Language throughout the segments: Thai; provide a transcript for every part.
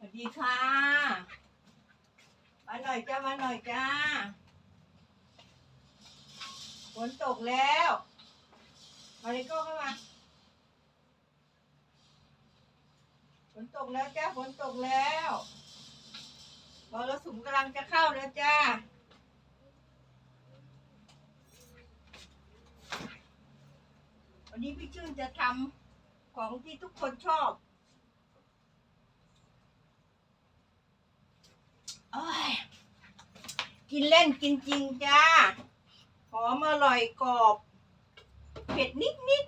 สวัสดีค่ะ มาหน่อยจ้า มาหน่อยจ้า ฝนตกแล้ว มาริโก้เข้ามา ฝนตกแล้วจ้า ฝนตกแล้วมรสุมกำลังจะเข้าแล้วจ้า วันนี้พี่ชื่นจะทำของที่ทุกคนชอบ โอ้ย กินเล่นกินจริงจ้า หอมอร่อยกรอบ เผ็ดนิดนิด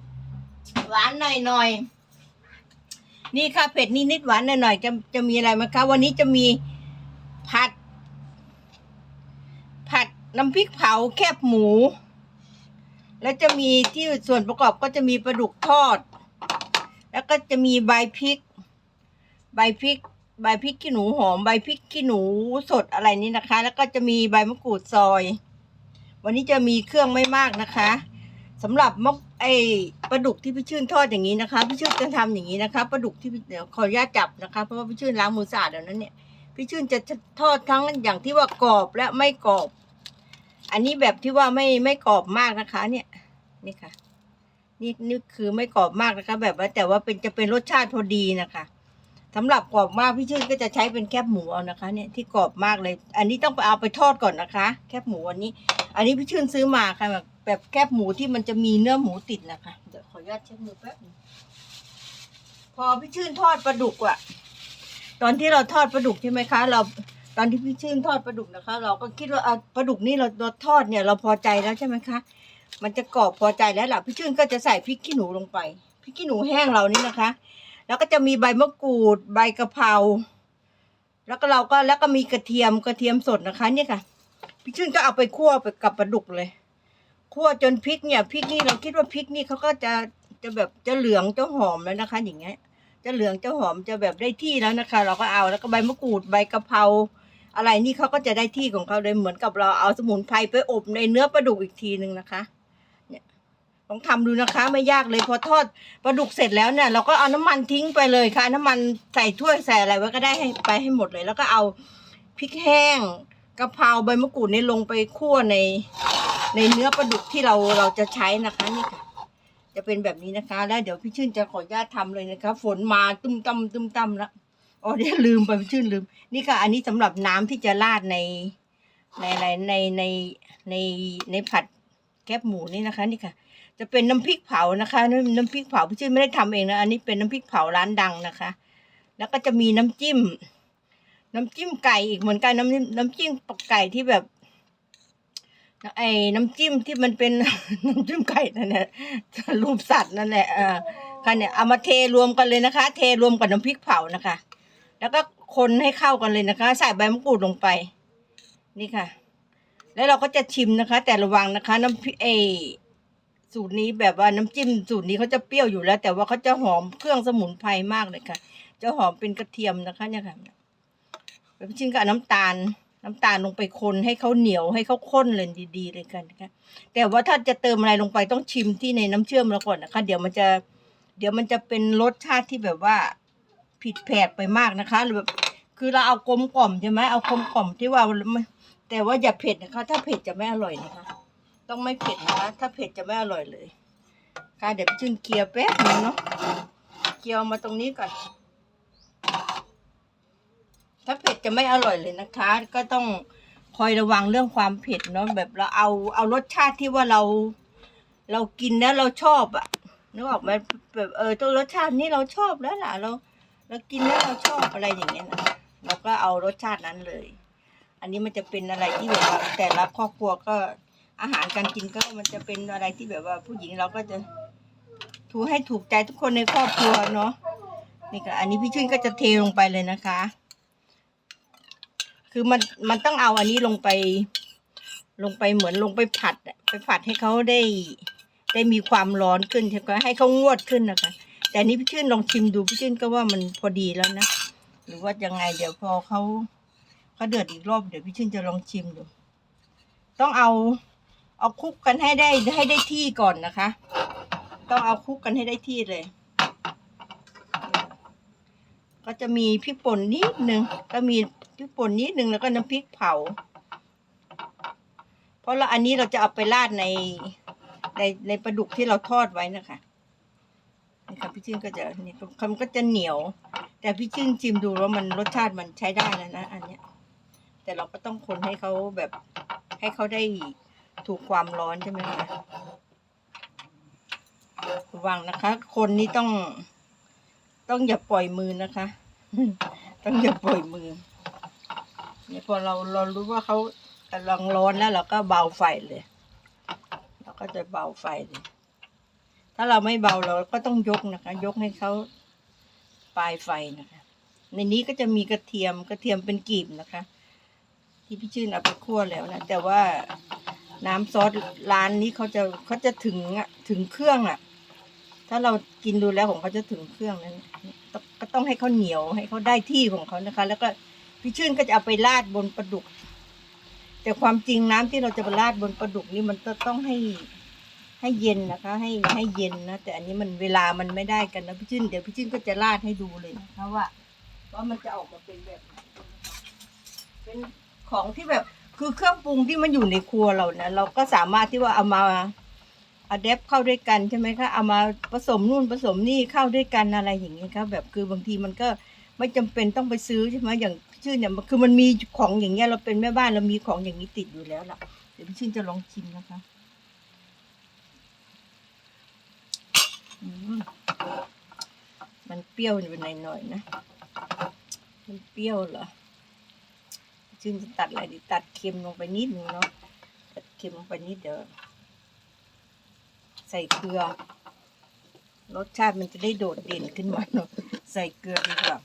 ๆหวานหน่อยหน่อยๆนี่ค่ะเผ็ดนิดนิดๆหวานหน่อยหน่อยๆจะจะมีอะไรไหมคะ วันนี้จะมีผัด ผัดน้ำพริกเผาแคบหมู แล้วจะมีที่ส่วนประกอบก็จะมีปลาดุกทอด แล้วก็จะมีใบพริก ใบพริก ใบพริกขี้หนูหอมใบพริกขี้หนูสดอะไรนี้นะคะ แล้วก็จะมีใบมะกรูดซอย วันนี้จะมีเครื่องไม่มากนะคะสำหรับมกไอปลาดุกที่พี่ชื่นทอดอย่างนี้นะคะพี่ชื่นจะทำอย่างนี้นะคะปลาดุกที่พี่เดี๋ยวขออนุญาตจับนะคะเพราะว่าพี่ชื่นล้างมือสะอาดแล้วนั้นเนี่ยพี่ชื่นจะทอดทั้งอย่างที่ว่ากรอบและไม่กรอบ อันนี้แบบที่ว่าไม่ไม่กรอบมากนะคะ เนี่ยนี่ค่ะ นี่นี่คือไม่กรอบมากนะคะ แบบว่าแต่ว่าเป็นจะเป็นรสชาติพอดีนะคะ สำหรับกรอบมากพี่ชื่นก็จะใช้เป็นแคบหมูเอานะคะ เนี่ยที่กรอบมากเลย อันนี้ต้องไปเอาไปทอดก่อนนะคะ แคบหมูอันนี้ อันนี้พี่ชื่นซื้อมาค่ะแบบแบบแคบหมูที่มันจะมีเนื้อหมูติดนะคะเดี๋ยวขออนุญาตเช็ดมือแป๊บนึงพอพี่ชื่นทอดปลาดุกอะตอนที่เราทอดปลาดุกใช่ไหมคะ เราตอนที่พี่ชื่นทอดปลาดุกนะคะ เราก็คิดว่าอะปลาดุกนี่เราเราทอดเนี่ยเราพอใจแล้วใช่ไหมคะ มันจะกรอบพอใจแล้วล่ะพี่ชื่นก็จะใส่พริกขี้หนูลงไปพริกขี้หนูแห้งเรานี่นะคะ แล้วก็จะมีใบมะกรูด ใบกะเพราแล้วก็เราก็แล้วก็มีกระเทียมกระเทียมสดนะคะเนี่ยค่ะพี่ชื่นก็เอาไปคั่วไปกับปลาดุกเลยคั่วจนพริกเนี่ยพริกนี่เราคิดว่าพริกนี่เขาก็จะจะแบบจะเหลืองจะหอมแล้วนะคะ อย่างเงี้ย จะเหลืองจะหอมจะแบบได้ที่แล้วนะคะ เราก็เอาแล้วก็ใบมะกรูดใบกะเพราอะไรนี่เขาก็จะได้ที่ของเขาเลยเหมือนกับเราเอาสมุนไพรไปอบในเนื้อปลาดุกอีกทีหนึ่งนะคะ ลองทำดูนะคะไม่ยากเลยพอทอดปลาดุกเสร็จแล้วเนี่ยเราก็เอาน้ำมันทิ้งไปเลยค่ะ น้ำมันใส่ถ้วยใส่อะไรไว้ก็ได้ให้ไปให้หมดเลย แล้วก็เอาพริกแห้งกะเพราใบมะกรูดนี่ลงไปคั่วในในเนื้อปลาดุกที่เราเราจะใช้นะคะนี่ค่ะ จะเป็นแบบนี้นะคะ แล้วเดี๋ยวพี่ชื่นจะขออนุญาตทำเลยนะคะ ฝนมาตุ้มตั้มตุ้มตั้มแล้วอ๋อเดี๋ยวลืมไปพี่ชื่นลืม นี่ค่ะ อันนี้สำหรับน้ำที่จะราดในในในในในในในผัดแคบหมูนี่นะคะ นี่ค่ะ จะเป็นน้ำพริกเผานะคะน้ำน้ำพริกเผาพี่ชื่นไม่ได้ทำเองนะอันนี้เป็นน้ำพริกเผาร้านดังนะคะ แล้วก็จะมีน้ำจิ้ม น้ำจิ้มไก่อีกเหมือนกันน้ำน้ำจิ้มปกไก่ที่แบบไอ้น้ำจิ้มที่มันเป็น น้ำจิ้มไก่นั่นแหละรูปสัตว์นั่นแหละเออค่ะเนี่ยเอามาเทรวมกันเลยนะคะ เทรวมกับน้ำพริกเผานะคะ แล้วก็คนให้เข้ากันเลยนะคะ ใส่ใบมะกรูดลงไป นี่ค่ะ แล้วเราก็จะชิมนะคะ แต่ระวังนะคะ น้ำพริกเออ สูตรนี้แบบว่าน้ำจิ้มสูตรนี้เขาจะเปรี้ยวอยู่แล้ว แต่ว่าเขาจะหอมเครื่องสมุนไพรมากเลยค่ะ จะหอมเป็นกระเทียมนะคะเนี่ยค่ะแบบชิ้นกับน้ำตาล น้ำตาลลงไปคนให้เขาเหนียวให้เขาข้นเลยดีๆเลยกันนะคะแต่ว่าถ้าจะเติมอะไรลงไปต้องชิมที่ในน้ำเชื่อมแล้วก่อนนะคะ เดี๋ยวมันจะ เดี๋ยวมันจะเป็นรสชาติที่แบบว่าผิดแผกไปมากนะคะหรือแบบคือเราเอากลมกล่อมใช่ไหมเอากลมกล่อมที่ว่าแต่ว่าอย่าเผ็ดนะคะ ถ้าเผ็ดจะไม่อร่อยนะคะ ต้องไม่เผ็ดนะคะถ้าเผ็ดจะไม่อร่อยเลยค่ะเดี๋ยวพี่จึงเกียร์แป๊บนึงเนาะเกียร์มาตรงนี้ก่อน ถ้าเผ็ดจะไม่อร่อยเลยนะคะ ก็ต้องคอยระวังเรื่องความเผ็ดเนาะแบบเราเอาเอารสชาติที่ว่าเรา เรากินแล้วเราชอบอะนึกออกไหมแบบเออตัวรสชาตินี้เราชอบแล้วล่ะเราเรากินแล้วเราชอบอะไรอย่างเงี้ยนะเราก็เอารสชาตินั้นเลย อันนี้มันจะเป็นอะไรที่แบบว่าแต่ละครอบครัวก็ อาหารการกินก็มันจะเป็นอะไรที่แบบว่าผู้หญิงเราก็จะถูให้ถูกใจทุกคนในครอบครัวเนาะนี่ก็อันนี้พี่ชื่นก็จะเทลงไปเลยนะคะ คือมันมันต้องเอาอันนี้ลงไป ลงไปเหมือนลงไปผัดไปผัดให้เขาได้ ได้มีความร้อนขึ้นใช่ไหมให้เขางวดขึ้นนะคะ แต่อันนี้พี่ชื่นลองชิมดูพี่ชื่นก็ว่ามันพอดีแล้วนะหรือว่ายังไงเดี๋ยวพอเขาเขาเดือดอีกรอบเดี๋ยวพี่ชื่นจะลองชิมดู ต้องเอา เอาคลุกกันให้ได้ให้ได้ที่ก่อนนะคะ ต้องเอาคลุกกันให้ได้ที่เลย ก็จะมีพริกป่นนิดนึงก็มีพริกป่นนิดนึงแล้วก็น้ำพริกเผา เพราะเราอันนี้เราจะเอาไปราดในในในปลาดุกที่เราทอดไว้นะคะนี่ค่ะพี่ชื่นก็จะนี่มันก็จะเหนียว แต่พี่ชื่นชิมดูแล้วมันรสชาติมันใช้ได้แล้วนะ อันเนี้ย แต่เราก็ต้องคนให้เขาแบบให้เขาได้ ถูกความร้อนใช่ไหมคะระวังนะคะ คนนี้ต้อง ต้องอย่าปล่อยมือนะคะ ต้องอย่าปล่อยมือเนี่ยพอเราเรารู้ว่าเขากำลังร้อนแล้วเราก็เบาไฟเลย เราก็จะเบาไฟเลย ถ้าเราไม่เบาเราก็ต้องยกนะคะ ยกให้เขาปลายไฟนะคะ ในนี้ก็จะมีกระเทียมกระเทียมเป็นกลีบนะคะ ที่พี่ชื่นเอาไปคั่วแล้วนะแต่ว่า น้ำซอสร้านนี้เขาจะเขาจะถึงอะถึงเครื่องอะ ถ้าเรากินดูแล้วของเขาจะถึงเครื่องนั้นก็ต้องให้เขาเหนียวให้เขาได้ที่ของเขานะคะ แล้วก็พี่ชื่นก็จะเอาไปราดบนปลาดุก แต่ความจริงน้ำที่เราจะไปราดบนปลาดุกนี่มันต้องให้ให้เย็นนะคะ ให้ให้เย็นนะแต่อันนี้มันเวลามันไม่ได้กันนะพี่ชื่นเดี๋ยวพี่ชื่นก็จะราดให้ดูเลยนะคะว่าว่ามันจะออกมาเป็นแบบเป็นของที่แบบ คือเครื่องปรุงที่มันอยู่ในครัวเรานะเราก็สามารถที่ว่าเอามาอะแดปเข้าด้วยกันใช่ไหมคะเอามาผสมนู่นผสมนี่เข้าด้วยกันอะไรอย่างเงี้ยครับแบบคือบางทีมันก็ไม่จำเป็นต้องไปซื้อใช่ไหมอย่างชื่นเนี่ยคือมันมีของอย่างเงี้ยเราเป็นแม่บ้านเรามีของอย่างนี้ติดอยู่แล้วล่ะเดี๋ยวพี่ชื่นจะลองชิมนะคะมันเปรี้ยวอยู่หน่อยๆนะ มันเปรี้ยวเหรอ ชื่นจะตัดอะไรดีตัดเค็มลงไปนิดนึงเนาะตัดเค็มลงไปนิดเดียวใส่เกลือ รสชาติมันจะได้โดดเด่นขึ้นมาเนาะใส่เกลือดีกว่า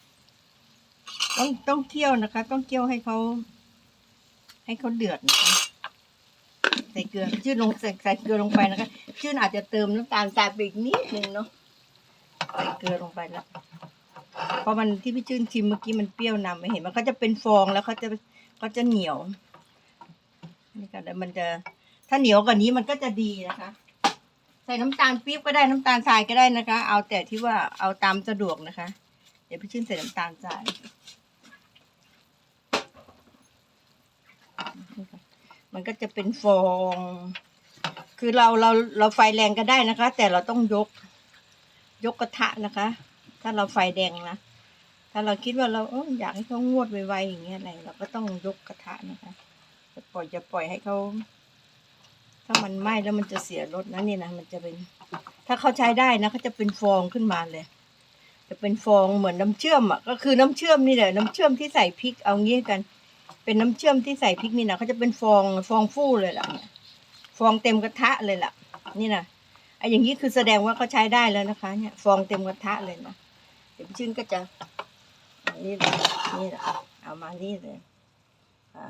ต้องต้องเคี่ยวนะคะ ต้องเคี่ยวให้เขา ให้เขาเดือดนะคะใส่เกลือชื่นลงใส่ใส่เกลือลงไปนะคะชื่นอาจจะเติมน้ำตาลทรายไปอีกนิดนึงเนาะใส่เกลือลงไปแล้วเพราะมันที่พี่ชื่นชิมเมื่อกี้มันเปรี้ยวนำไม่เห็นมันก็จะเป็นฟองแล้วเขาจะ เขาจะเหนียวนี่ค่ะแต่มันจะถ้าเหนียวกว่านี้มันก็จะดีนะคะ ใส่น้ำตาลปี๊บก็ได้น้ำตาลทรายก็ได้นะคะ เอาแต่ที่ว่าเอาตามสะดวกนะคะ เดี๋ยวพี่ชื่นใส่น้ำตาลทรายมันก็จะเป็นฟอง คือเราเราเราไฟแรงก็ได้นะคะ แต่เราต้องยก ยกกระทะนะคะ ถ้าเราไฟแดงนะ ถ้าเราคิดว่าเราเอออยากให้เขางวดไวๆอย่างเงี้ยอะไรเราก็ต้องยกกระทะนะคะจะปล่อยจะปล่อยให้เขาถ้ามันไหม้แล้วมันจะเสียรสนะนี่นะมันจะเป็น ถ้าเขาใช้ได้นะเขาจะเป็นฟองขึ้นมาเลย จะเป็นฟองเหมือนน้ำเชื่อมอะก็คือน้ำเชื่อมนี่แหละน้ำเชื่อมที่ใส่พริกเอางี้กัน เป็นน้ำเชื่อมที่ใส่พริกนี่นะเขาจะเป็นฟองฟองฟู่เลยล่ะฟองเต็มกระทะเลยล่ะ นี่นะไอ้อย่างนี้คือแสดงว่าเขาใช้ได้แล้วนะคะ เนี่ย ฟองเต็มกระทะเลยนะเดี๋ยวชื่นก็จะ นี่แหละนี่แหละเอามานี่เลยค่ะ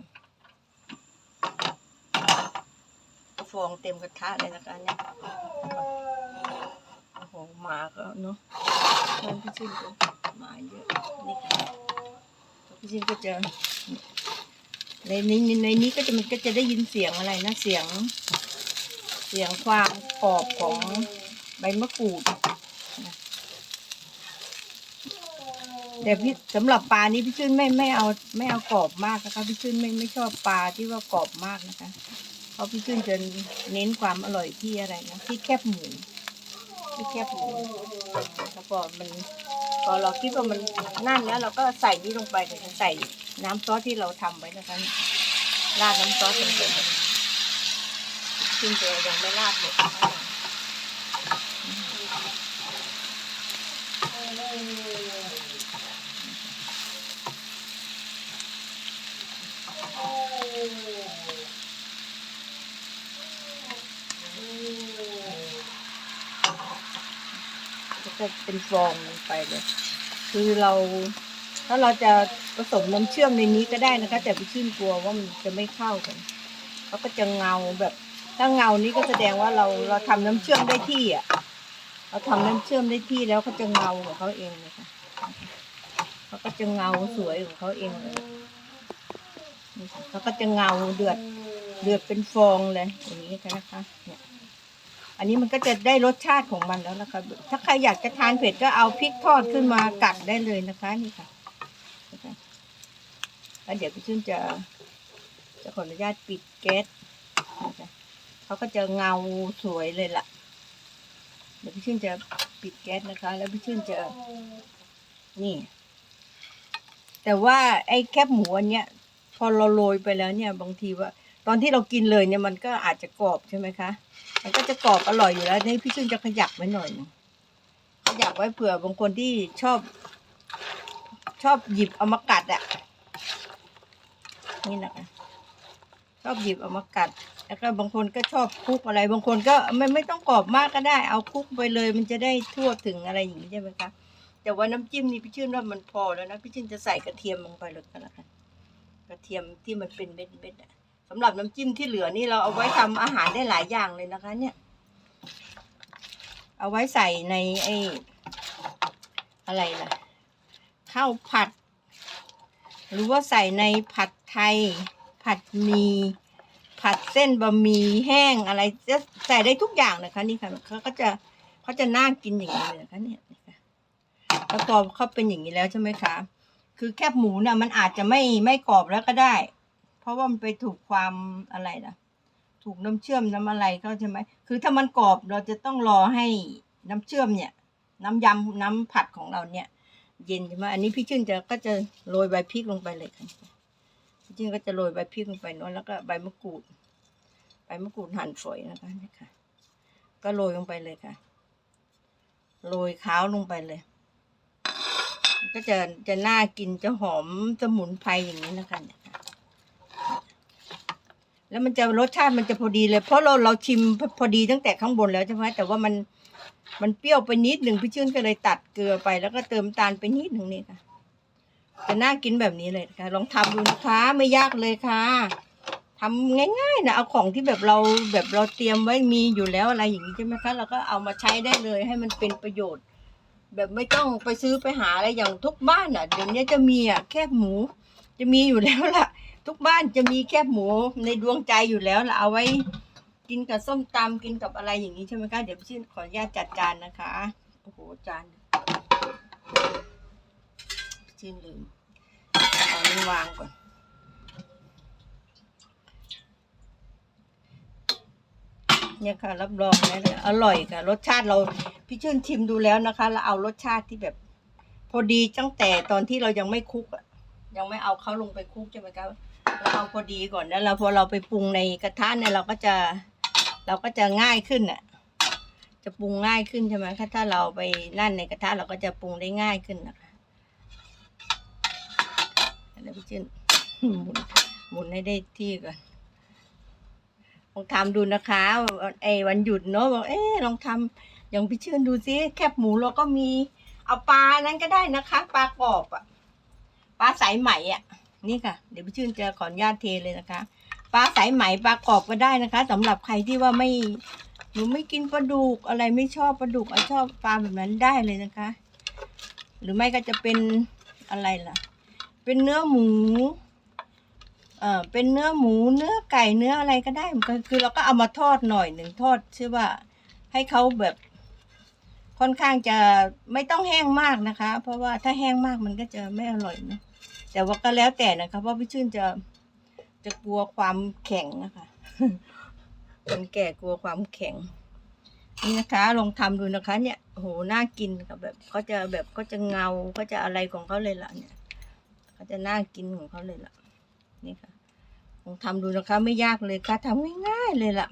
ฟองเต็มกระทะเลยนะคะเนี่ยโอ้โหมาก็เนาะมันพี่ชื่นก็มาเยอะนี่ค่ะพี่ชื่นก็จะในนี้ในนี้ก็จะมันก็จะได้ยินเสียงอะไรนะเสียง เสียงความกรอบของใบมะกรูดนะ แต่พี่สำหรับปลานี้พี่ชื่นไม่ไม่เอาไม่เอากรอบมากนะคะพี่ชื่นไม่ไม่ชอบปลาที่ว่ากรอบมากนะคะ เพราะพี่ชื่นจะเน้นความอร่อยที่อะไรนะที่แคบหมูที่แคบหมูแล้วพอมันพอเราคิดว่ามันนั่นแล้วเราก็ใส่นี่ลงไปเลยใส่น้ำซอสที่เราทำไว้นะคะราดน้ำซอสลงไปเลยซึ่งจะยังไม่ราดหมดนะคะ จะเป็นฟองลงไปเลย คือเราถ้าเราจะผสมน้ำเชื่อมในนี้ก็ได้นะคะ แต่พี่ชื่นกลัวว่ามันจะไม่เข้ากันเขาก็จะเงาแบบ ถ้าเงานี้ก็แสดงว่าเราเราทำน้ำเชื่อมได้ที่อะ เราทำน้ำเชื่อมได้ที่แล้วเขาจะเงาของเขาเองเลยค่ะเขาก็จะเงาสวยของเขาเองเลยเขาก็จะเงาเดือดเดือดเป็นฟองเลยอย่างนี้ค่ะนะคะเนี่ย อันนี้มันก็จะได้รสชาติของมันแล้วนะคะ ถ้าใครอยากจะทานเผ็ดก็เอาพริกทอดขึ้นมากัดได้เลยนะคะนี่ค่ะแล้วเดี๋ยวพี่ชื่นจะจะขออนุญาตปิดแก๊สเขาก็จะเงาสวยเลยล่ะ เดี๋ยวพี่ชื่นจะปิดแก๊สนะคะ แล้วพี่ชื่นจะนี่ แต่ว่าไอ้แคบหมูอันเนี้ย พอเราโรยไปแล้วเนี่ย บางทีว่า ตอนที่เรากินเลยเนี่ยมันก็อาจจะกรอบใช่ไหมคะ มันก็จะกรอบอร่อยอยู่แล้วนี่พี่ชื่นจะขยับไว้หน่อย ขยับไว้เผื่อบางคนที่ชอบ ชอบหยิบเอามากัดอะนี่นะคะชอบหยิบเอามากัด แล้วก็บางคนก็ชอบคลุกอะไร บางคนก็ไม่ไม่ต้องกรอบมากก็ได้ เอาคลุกไปเลย มันจะได้ทั่วถึงอะไรอย่างนี้ใช่ไหมคะแต่ว่าน้ำจิ้มนี่พี่ชื่นว่ามันพอแล้วนะพี่ชื่นจะใส่กระเทียมลงไปเลยก็แล้วกันกระเทียมที่มันเป็นเม็ดๆอะ สำหรับน้ำจิ้มที่เหลือนี่เราเอาไว้ทำอาหารได้หลายอย่างเลยนะคะ เนี่ย เอาไว้ใส่ในไอ้อะไรล่ะข้าวผัด หรือว่าใส่ในผัดไทย ผัดหมีผัดเส้นบะหมี่แห้งอะไรจะใส่ได้ทุกอย่างนะคะนี่ค่ะเขาก็จะเขาจะน่ากินอย่างนี้เลยนะคะเนี่ยแล้วพอเขาเป็นอย่างนี้แล้วใช่ไหมคะ คือแคบหมูเนี่ยมันอาจจะไม่ไม่กรอบแล้วก็ได้ ราะว่ามันไปถูกความอะไรนะถูกน้ำเชื่อมน้ำอะไรเขาใช่ไหมคือถ้ามันกรอบเราจะต้องรอให้น้ำเชื่อมเนี่ย น้ำยำน้ำผัดของเราเนี่ย เย็นใช่ไหมอันนี้พี่ชื่นจะก็จะโรยใบพริกลงไปเลยค่ะพี่ชื่นก็จะโรยใบพริกลงไปเนอะแล้วก็ใบมะกรูดใบมะกรูดหั่นฝอยนะคะนี่ค่ะ ก็โรยลงไปเลยค่ะโรยข้าวลงไปเลยก็จะจะน่ากินจะหอมสมุนไพรอย่างนี้นะคะเนี่ยค่ะ แล้วมันจะรสชาติมันจะพอดีเลย เพราะเราเราชิมพอดีตั้งแต่ข้างบนแล้วใช่ไหมแต่ว่ามันมันเปรี้ยวไปนิดหนึ่งพี่ชื่นก็เลยตัดเกลือไป แล้วก็เติมตาลไปนิดหนึ่งนี่ค่ะจะน่ากินแบบนี้เลยค่ะ ลองทำดูนะคะไม่ยากเลยค่ะทำง่ายๆนะเอาของที่แบบเราแบบเราเตรียมไว้มีอยู่แล้วอะไรอย่างนี้ใช่ไหมคะเราก็เอามาใช้ได้เลยให้มันเป็นประโยชน์ แบบไม่ต้องไปซื้อไปหาอะไรอย่างทุกบ้านอะเดี๋ยวนี้จะมีอะแคบหมู จะมีอยู่แล้วล่ะ ทุกบ้านจะมีแคบหมูในดวงใจอยู่แล้วล่ะเอาไว้กินกับส้มตำกินกับอะไรอย่างนี้ใช่ไหมคะเดี๋ยวพี่ชื่นขออนุญาตจัดจานนะคะโอ้โหจานพี่ชื่นลืมเอานี้วางก่อนเนี่ยค่ะรับรองนะอร่อยค่ะ รสชาติเราพี่ชื่นชิมดูแล้วนะคะเราเอารสชาติที่แบบพอดีตั้งแต่ตอนที่เรายังไม่คลุกอะยังไม่เอาเขาลงไปคลุกใช่ไหมครับ เราเอาพอดีก่อนแล้วเราพอเราไปปรุงในกระทะเนี่ยเราก็จะเราก็จะง่ายขึ้นอะ จะปรุงง่ายขึ้นใช่ไหมถ้าถ้าเราไปนั่นในกระทะเราก็จะปรุงได้ง่ายขึ้นนะคะแล้วพี่ชื่นหมุนหมุนให้ได้ที่ก่อนลองทำดูนะคะไอ้วันหยุดเนอะบอกเอ๊ลองทำอย่างพี่ชื่นดูซิแคบหมูเราก็มี เอาปลานั้นก็ได้นะคะ ปลากรอบอะปลาสายไหมอะ นี่ค่ะ เดี๋ยวพี่ชื่นจะขออนุญาตเทเลยนะคะปลาสายไหมปลากรอบก็ได้นะคะสำหรับใครที่ว่าไม่หนูไม่กินปลาดุกอะไรไม่ชอบปลาดุกอ่ชอบปลาแบบนั้นได้เลยนะคะ หรือไม่ก็จะเป็นอะไรล่ะ เป็นเนื้อหมูเอ่อเป็นเนื้อหมูเนื้อไก่เนื้ออะไรก็ได้ก็คือเราก็เอามาทอดหน่อยหนึ่งทอดชื่อว่าให้เขาแบบค่อนข้างจะไม่ต้องแห้งมากนะคะ เพราะว่าถ้าแห้งมากมันก็จะไม่อร่อยนะ แต่ว่าก็แล้วแต่นะคะเพราะพี่ชื่นจะจะกลัวความแข็งนะคะคนแก่กลัวความแข็ง นี่นะคะลองทำดูนะคะ เนี่ยโหน่ากินค่ะแบบเขาจะแบบเขาจะเงาเขาจะอะไรของเขาเลยล่ะเนี่ยเขาจะน่ากินของเขาเลยล่ะ นี่ค่ะลองทำดูนะคะ ไม่ยากเลยค่ะทำง่ายๆเลยล่ะ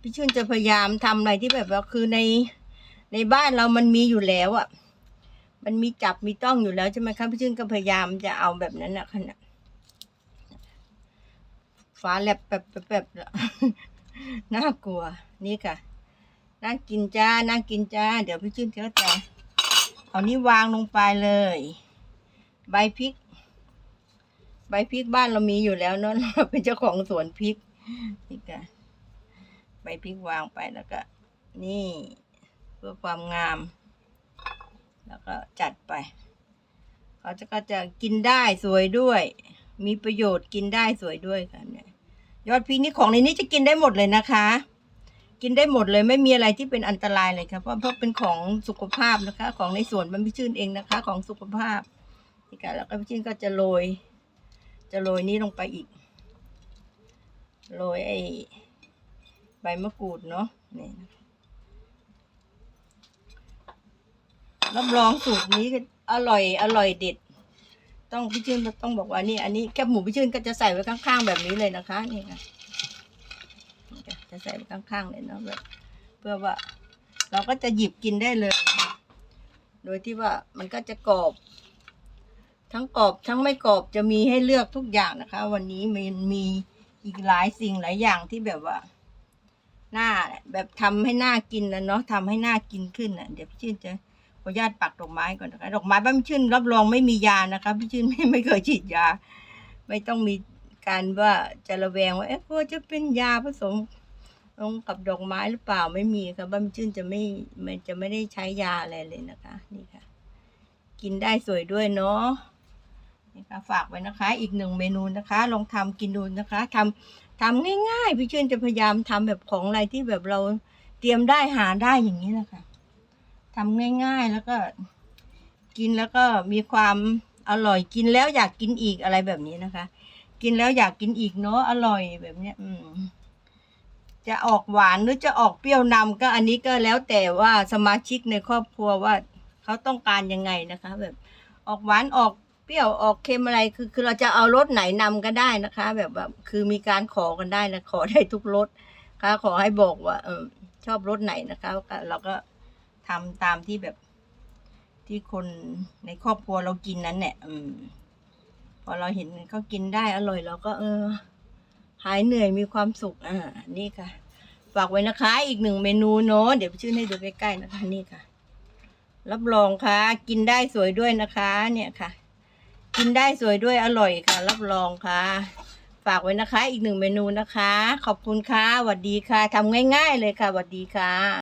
พี่ชื่นจะพยายามทำอะไรที่แบบว่าคือในในบ้านเรามันมีอยู่แล้วอะ มันมีจับมีต้องอยู่แล้วใช่ไหมคะพี่ชื่นก็พยายามจะเอาแบบนั้นนะขนาดฟ้าแลบแบบแบบแบบละน่ากลัว นี่ค่ะน่ากินจ้าน่ากินจ้า เดี๋ยวพี่ชื่นก็จะเอานี้วางลงไปเลย ใบพริก ใบพริกบ้านเรามีอยู่แล้วเนาะเราเป็นเจ้าของสวนพริกนี่ค่ะใบพริกวางไปแล้วก็ นี่ เพื่อความงาม แล้วก็จัดไป เขาจะก็จะกินได้สวยด้วย มีประโยชน์กินได้สวยด้วยค่ะเนี่ยยอดพริกนี่ของในนี้จะกินได้หมดเลยนะคะ กินได้หมดเลยไม่มีอะไรที่เป็นอันตรายเลยครับเพราะเพราะเป็นของสุขภาพนะคะ ของในสวนมันพิชื่นเองนะคะ ของสุขภาพนี่ค่ะแล้วก็พี่ชื่นก็จะโรย จะโรยนี้ลงไปอีกโรยไอ้ใบมะกรูดเนาะนี่นะ รับรองสูตรนี้อร่อยอร่อยเด็ด ต้องพี่ชื่นต้องบอกว่านี่อันนี้แคบหมูพี่ชื่นก็จะใส่ไว้ข้างๆแบบนี้เลยนะคะนี่ค่ะนี่ค่ะจะใส่ไว้ข้างๆเลยเนาะแบบเพื่อว่า เราก็จะหยิบกินได้เลย โดยที่ว่ามันก็จะกรอบ ทั้งกรอบทั้งไม่กรอบจะมีให้เลือกทุกอย่างนะคะ วันนี้มันมีอีกหลายสิ่งหลายอย่างที่แบบว่าหน้าแบบทำให้หน้ากินแล้วเนาะทำให้หน้ากินขึ้นอะ เดี๋ยวพี่ชื่นจะ ออนุญาตปักดอกไม้ก่อนนะคะดอกไม้บ้านชื่นรับรองไม่มียานะคะพี่ชื่นไม่ไม่เคยฉีดยา ไม่ต้องมีการว่าจะระแวงว่าเอ๊ะกลัวจะเป็นยาผสมลงกับดอกไม้หรือเปล่าไม่มีค่ะบ้านชื่นจะไม่มันจะไม่ได้ใช้ยาอะไรเลยนะคะ นี่ค่ะ กินได้สวยด้วยเนาะนี่ค่ะฝากไว้นะคะ อีกหนึ่งเมนูนะคะ ลองทำกินดูนะคะทำทำง่ายๆพี่ชื่นจะพยายามทำแบบของอะไรที่แบบเราเตรียมได้หาได้อย่างนี้นะคะ ทำง่ายๆ แล้วก็ กินแล้วก็มีความอร่อยกินแล้วอยากกินอีกอะไรแบบนี้นะคะ กินแล้วอยากกินอีกเนาะอร่อยแบบเนี้ย อืม จะออกหวานหรือจะออกเปรี้ยวนำก็อันนี้ก็แล้วแต่ว่าสมาชิกในครอบครัวว่าเขาต้องการยังไงนะคะ แบบออกหวานออกเปรี้ยวออกเค็มอะไรคือ คือเราจะเอารสไหนนำก็ได้นะคะ แบบแบบคือมีการขอกันได้นะขอได้ทุกรสค่ะ ขอให้บอกว่า เออชอบรสไหนนะคะ เราก็ ทำตามที่แบบที่คนในครอบครัวเรากินนั้นเนี่ยอืมพอเราเห็นเขากินได้อร่อยเราก็ เออ หายเหนื่อยมีความสุข อ่า นี่ค่ะ ฝากไว้นะคะ อีกหนึ่งเมนูเนาะเดี๋ยวชื่อให้ดูใกล้ๆนะคะ นี่ค่ะ รับรองค่ะ กินได้สวยด้วยนะคะ เนี่ยค่ะ กินได้สวยด้วยอร่อยค่ะ รับรองค่ะ ฝากไว้นะคะ อีกหนึ่งเมนูนะคะ ขอบคุณค่ะสวัสดีค่ะทำง่าย ๆ เลยค่ะสวัสดีค่ะ